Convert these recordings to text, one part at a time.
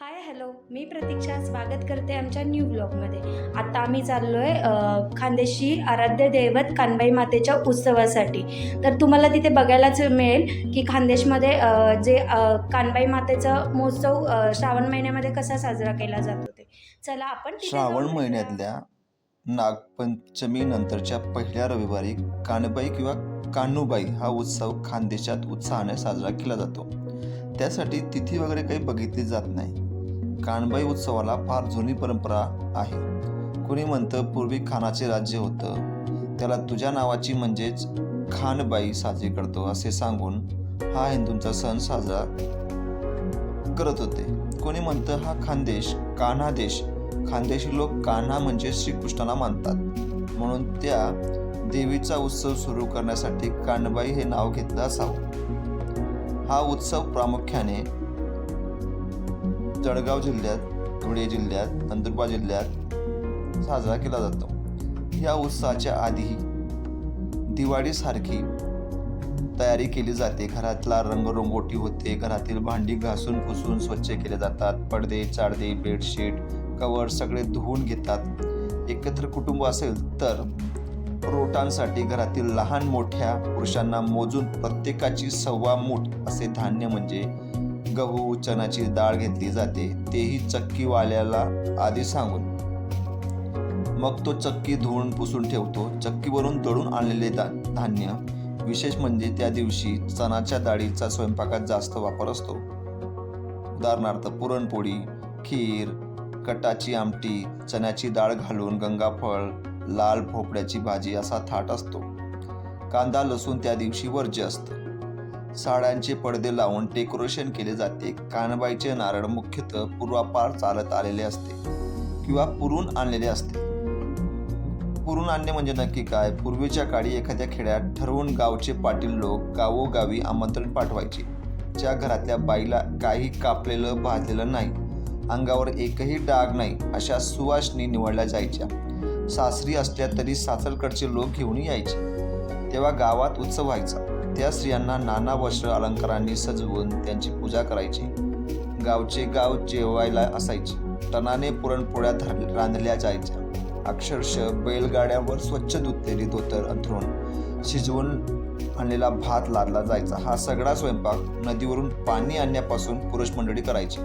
Hi hello. मी प्रतीक्षा. स्वागत करते आमच्या न्यू ब्लॉगमध्ये. आता आम्ही चाललो आहे खानदेशी आराध्य दैवत कानबाई मातेच्या उत्सवासाठी. तर तुम्हाला तिथे बघायलाच मिळेल की खानदेशमध्ये जे कानबाई मातेचा महोत्सव श्रावण महिन्यामध्ये कसा साजरा केला जातो ते. चला आपण श्रावण महिन्यातल्या नागपंचमी नंतरच्या पहिल्या रविवारी कानबाई किंवा कान्हूबाई हा उत्सव खानदेशात उत्साहाने साजरा केला जातो. त्यासाठी तिथी वगैरे काही बघितली जात नाही. कानबाई उत्सवाला फार जुनी परंपरा आहे. कुणी म्हणतं पूर्वी खानाचे राज्य होतं. त्याला तुझ्या नावाची म्हणजेच खानबाई साजरी करतो असे सांगून हा हिंदूंचा सण साजरा करत होते. कोणी म्हणतं हा खानदेश कान्हा देश. खानदेशी लोक कान्हा म्हणजे श्रीकृष्णाला मानतात. म्हणून त्या देवीचा उत्सव सुरू करण्यासाठी कानबाई हे नाव घेतलं असावं. हा उत्सव प्रामुख्याने जळगाव जिल्ह्यात धुळे जिल्ह्यात नंदुरबार जिल्ह्यात साजरा केला जातो. या उत्सवाच्या आधी दिवाळीसारखी तयारी केली जाते. घरातला रंगरंगोटी होते घरातील भांडी घासून पुसून स्वच्छ केले जातात. पडदे चाडदे बेडशीट कवर सगळे धुवून घेतात. एकत्र कुटुंब असेल तर रोटांसाठी घरातील लहान मोठ्या पुरुषांना मोजून प्रत्येकाची सव्वा मूठ असे धान्य म्हणजे गहू चणाची डाळ घेतली जाते तेही चक्कीवाल्याला आधी सांगून. मग तो चक्की धुवून पुसून ठेवतो. चक्कीवरून दळून आणलेले दा धान्य विशेष म्हणजे त्या दिवशी चणाच्या डाळीचा स्वयंपाकात जास्त वापर असतो. उदाहरणार्थ पुरणपोळी खीर कटाची आमटी चण्याची डाळ घालून गंगाफळ लाल भोपळ्याची भाजी असा थाट असतो. कांदा लसूण त्या दिवशी वर्ज्य असतं. साड्यांचे पडदे लावून डेकोरेशन केले जाते. कानबाईचे नारळ मुख्यतः पूर्वापार चालत आलेले असते किंवा पुरून आणलेले असते. पुरून आणणे म्हणजे नक्की काय? पूर्वीच्या काळी एखाद्या खेड्यात ठरवून गावचे पाटील लोक गावोगावी आमंत्रण पाठवायचे. ज्या घरातल्या बाईला काही कापलेलं भाजलेलं नाही. अंगावर एकही डाग नाही अशा सुवासनी निवडल्या जायच्या. सासरी असल्या तरी सासरकडचे लोक घेऊन यायचे. तेव्हा गावात उत्सव व्हायचा. त्या स्त्रियांना नाना वस्त्र अलंकारांनी सजवून त्यांची पूजा करायची. गावचे गाव जेवायला असायचे. टनाने पुरणपोळ्या धर रांधल्या जायच्या. अक्षरशः बैलगाड्यावर स्वच्छ धुतलेली धोतर अंथरून शिजवून आणलेला भात लादला जायचा. हा सगळा स्वयंपाक नदीवरून पाणी आणण्यापासून पुरुष मंडळी करायची.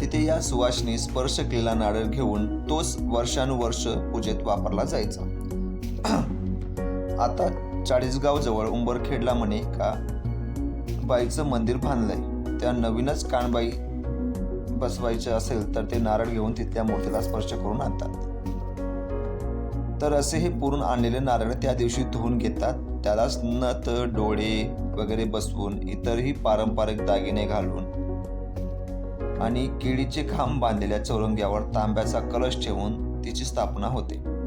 तिथे या सुवासनी स्पर्श केलेला नारळ घेऊन तोच वर्षानुवर्ष पूजेत वापरला जायचा. आता चाळीसगाव जवळ उंबरखेडला म्हणे का? बाईचं मंदिर बांधलंय. त्या नवीनच कानबाई बसवायचे असेल तर ते नारळ घेऊन तिथल्या मूर्तीला स्पर्श करून आणतात. तर असे हे पुरून आणलेले नारळ त्या दिवशी धुवून घेतात. त्यालाच नथ डोळे वगैरे बसवून इतरही पारंपरिक दागिने घालून आणि केळीचे खांब बांधलेल्या चौरंग्यावर तांब्याचा कलश ठेवून तिची स्थापना होते.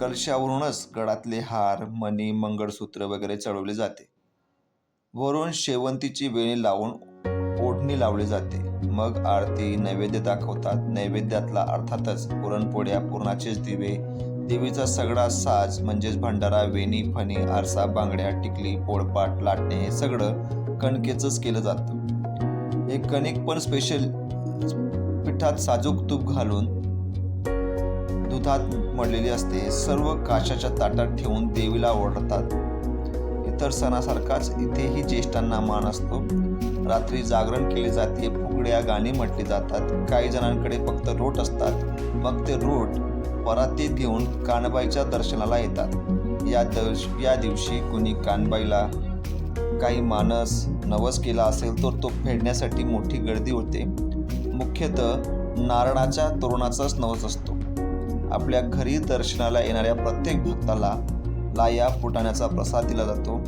कलशावरूनच गळातले हार मणी मंगळसूत्र वगैरे चढवले जाते. वरून शेवंतीची वेणी लावून ओढणी लावली जाते. मग आरती नैवेद्य दाखवतात. नैवेद्यातला अर्थातच पुरणपोळ्या पुरणाचेच दिवे देवीचा सगळा साज म्हणजेच भंडारा वेणी फणी आरसा बांगड्या टिकली पोळपाट लाटणे हे सगळं कणकेचंच केलं जातं. हे कणिक पण स्पेशल पिठात साजूक तूप घालून दुधात मळलेली असते सर्व काशाच्या ताटात ठेवून देवीला ओढतात. इतर सणासारखाच इथेही ज्येष्ठांना मान असतो. रात्री जागरण केले जाते फुगड्या गाणी म्हटली जातात काही जणांकडे फक्त रोट असतात. मग ते रोट परातीत घेऊन कानबाईच्या दर्शनाला येतात. या दर्श या दिवशी कुणी कानबाईला काही मानस नवस केला असेल तर तो फेडण्यासाठी मोठी गर्दी होते. मुख्यतः नारळाच्या तोरणाचाच नवस असतो. आपल्या घरी दर्शनाला येणाऱ्या प्रत्येक भक्ताला लाया फुटाण्याचा प्रसाद दिला जातो.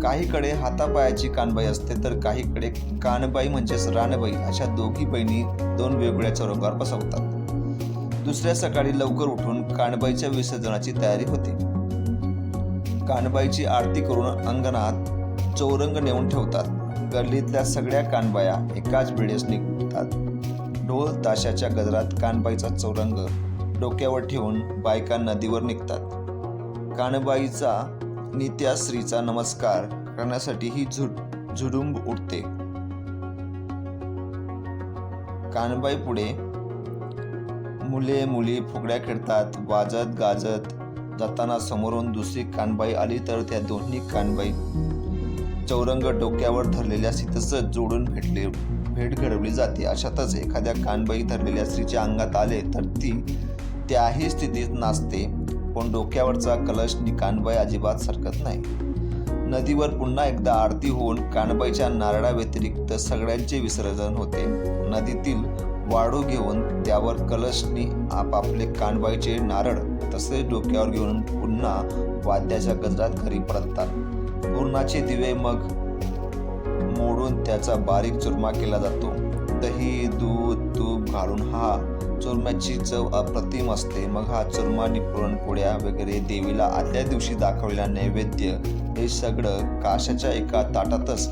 काहीकडे हातापायाची कानबाई असते तर काहीकडे कानबाई म्हणजेच रानबाई अशा दोघी बहिणी दोन वेगवेगळ्या चौरंगावर बसवतात. दुसऱ्या सकाळी लवकर उठून कानबाईच्या विसर्जनाची तयारी होते. कानबाईची आरती करून अंगणात चौरंग नेऊन ठेवतात. गल्लीतल्या सगळ्या कानबाया एकाच वेळेस निघतात. ढोल ताशाच्या गजरात कानबाईचा चौरंग डोक्यावर ठेवून बायका नदीवर निघतात. कानबाईचा नित्या स्त्रीचा नमस्कार करण्यासाठी ही झुड झुडुंब उठते कानबाई पुढे मुले मुली फुगड्या खेळतात वाजत गाजत जाताना समोरून दुसरी कानबाई आली तर त्या दोन्ही कानबाई चौरंग डोक्यावर धरलेल्या सीतसच जोडून भेटले भेट घडवली जाते. अशातच एखाद्या कानबाई धरलेल्या स्त्रीच्या अंगात आले तर ती त्याही स्थितीत नाचते पण डोक्यावरचा कलशनी कानबाई अजिबात सरकत नाही. नदीवर पुन्हा एकदा आरती होऊन कानबाईच्या नारळा व्यतिरिक्त सगळ्यांचे विसर्जन होते. नदीतील वाळू घेऊन त्यावर कलशनी आपापले कानबाईचे नारळ तसेच डोक्यावर घेऊन पुन्हा वाद्याच्या गजरात घरी परततात. पूर्णाचे दिवे मग मोडून त्याचा बारीक चुरमा केला जातो. दही दूध तूप घालून हा चुरम्याची चव अप्रतिम असते. मग हा चुरमा आणि पुरणपोळ्या वगैरे देवीला आदल्या दिवशी दाखवलेला नैवेद्य. हे सगळं काशाच्या एका ताटातच.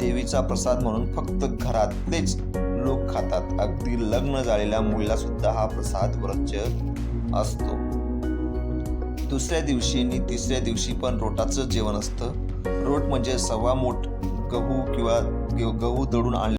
देवीचा प्रसाद म्हणून फक्त घरातलेच लोक खातात. अगदी लग्न झालेल्या मुलीला सुद्धा हा प्रसाद वरच्य असतो. दुसऱ्या दिवशी आणि तिसऱ्या दिवशी पण रोटाचं जेवण असतं. रोट म्हणजे सव्वा मोठ गहू किंवा गहू दळून आणले